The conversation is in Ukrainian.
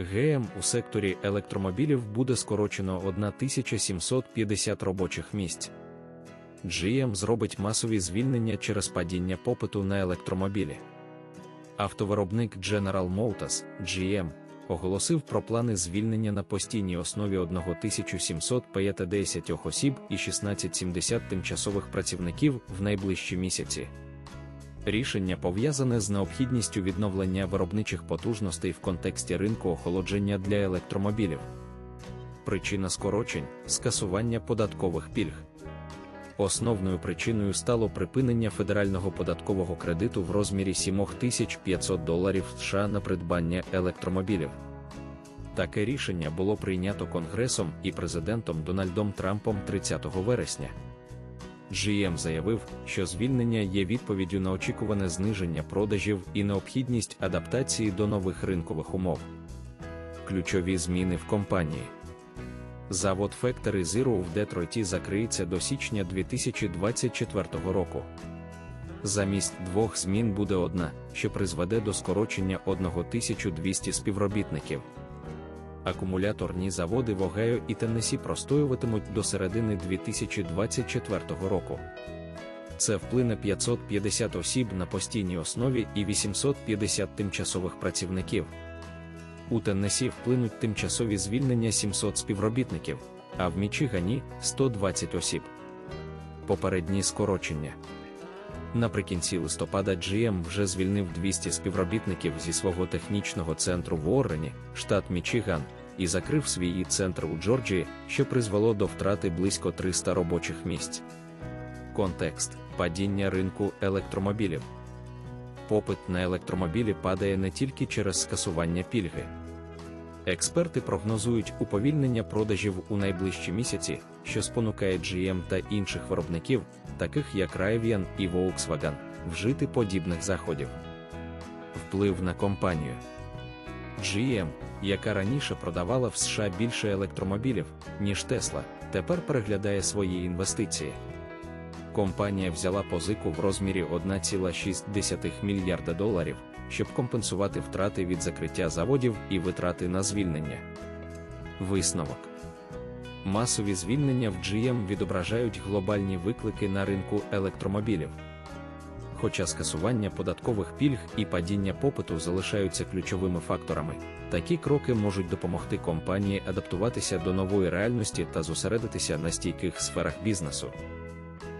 ГМ у секторі електромобілів буде скорочено 1750 робочих місць. GM зробить масові звільнення через падіння попиту на електромобілі. Автовиробник General Motors GM оголосив про плани звільнення на постійній основі 1750 осіб і 1670 тимчасових працівників в найближчі місяці. Рішення пов'язане з необхідністю відновлення виробничих потужностей в контексті ринку охолодження для електромобілів. Причина скорочень скасування податкових пільг. Основною причиною стало припинення федерального податкового кредиту в розмірі 7500 доларів США на придбання електромобілів. Таке рішення було прийнято Конгресом і президентом Дональдом Трампом 30 вересня. GM заявив, що звільнення є відповіддю на очікуване зниження продажів і необхідність адаптації до нових ринкових умов. Ключові зміни в компанії. Завод Factory Zero в Детройті закриється до січня 2024 року. Замість двох змін буде одна, що призведе до скорочення 1200 співробітників. Акумуляторні заводи в Огайо і Теннесі простоюватимуть до середини 2024 року. Це вплине 550 осіб на постійній основі і 850 тимчасових працівників. У Теннесі вплинуть тимчасові звільнення 700 співробітників, а в Мічигані 120 осіб. Попередні скорочення. Наприкінці листопада GM вже звільнив 200 співробітників зі свого технічного центру в Уоррені, штат Мічиган, і закрив свій центр у Джорджії, що призвело до втрати близько 300 робочих місць. Контекст падіння ринку електромобілів. Попит на електромобілі падає не тільки через скасування пільги. Експерти прогнозують уповільнення продажів у найближчі місяці, що спонукає GM та інших виробників, таких як Rivian і Volkswagen, вжити подібних заходів. Вплив на компанію GM, яка раніше продавала в США більше електромобілів, ніж Tesla, тепер переглядає свої інвестиції. Компанія взяла позику в розмірі 1,6 мільярда доларів, щоб компенсувати втрати від закриття заводів і витрати на звільнення. Висновок масові звільнення в GM відображають глобальні виклики на ринку електромобілів. Хоча скасування податкових пільг і падіння попиту залишаються ключовими факторами, такі кроки можуть допомогти компанії адаптуватися до нової реальності та зосередитися на стійких сферах бізнесу.